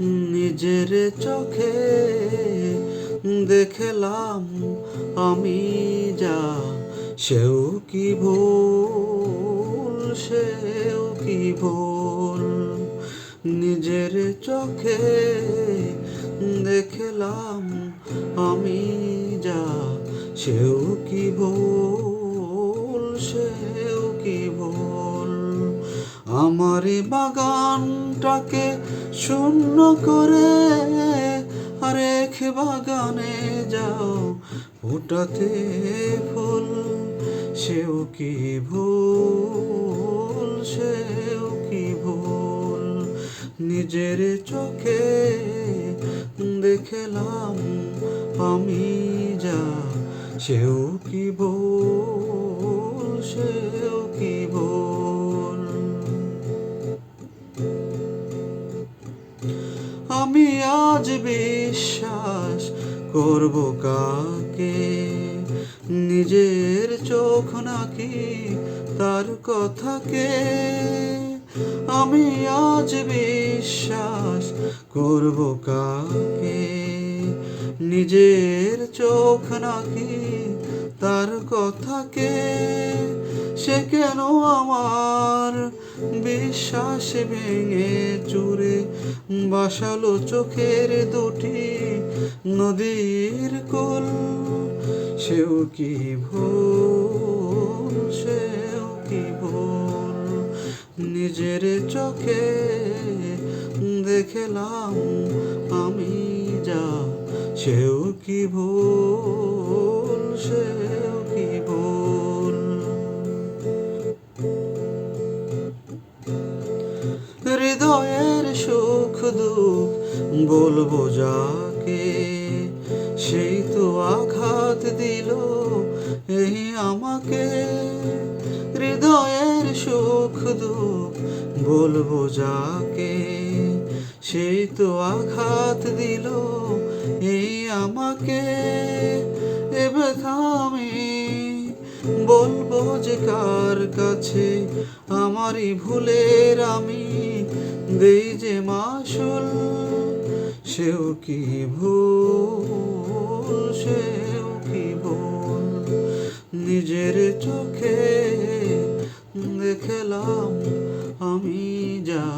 নিজের চোখে দেখলাম আমি যা, সেও কি ভুল, সেও কি ভুল? নিজের চোখে দেখলাম আমি যা, সেও কি ভুল, সেও কি ভুল? আমার এই বাগানটাকে শূন্য করে আরেক বাগানে যাও। ওটাতে ফুল, সেও কি ভুল, সেও কি ভুল? নিজের চোখে দেখলাম আমি যা, সেও কি ভুল, সেও আমি আজ বিশ্বাস করব কাকে? নিজের চোখ নাকি তার কথাকে? আমি আজ বিশ্বাস করব কাকে? নিজের চোখ নাকি তার কথাকে? সে কেন আমার বিশ্বাস ভেঙে চুরে বাসালো চোখের দুটি নদীর কোল। সেও কি ভুল, সেও কি ভুল? নিজের চোখে দেখলাম আমি যা, সেও কি ভুল? দুঃখ বলব যাকে, সেই তো আঘাত দিল এই আমাকে। হৃদয়ের সুখ দুঃখ বলব যাকে, সেই তো আঘাত দিল এই আমাকে। এ আমি বলব যে কার কাছে আমারই ভুলের আমি দেই যে মাসুল, সেও কি ভুল, সেও কি ভুল? নিজের চোখে দেখলাম আমি যা,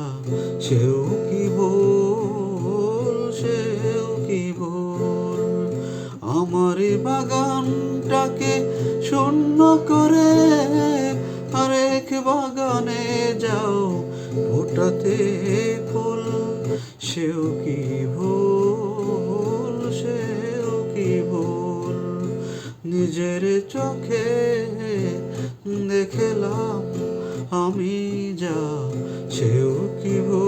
সেও কি ভুল, সেও কি ভুল? আমার বাগানটাকে শূন্য করে আরেক বাগানে যাও ওটাতে ফুল সেও কি ভুল, সেও কি ভুল? নিজের চোখে দেখলাম আমি যা, সেও কি ভুল?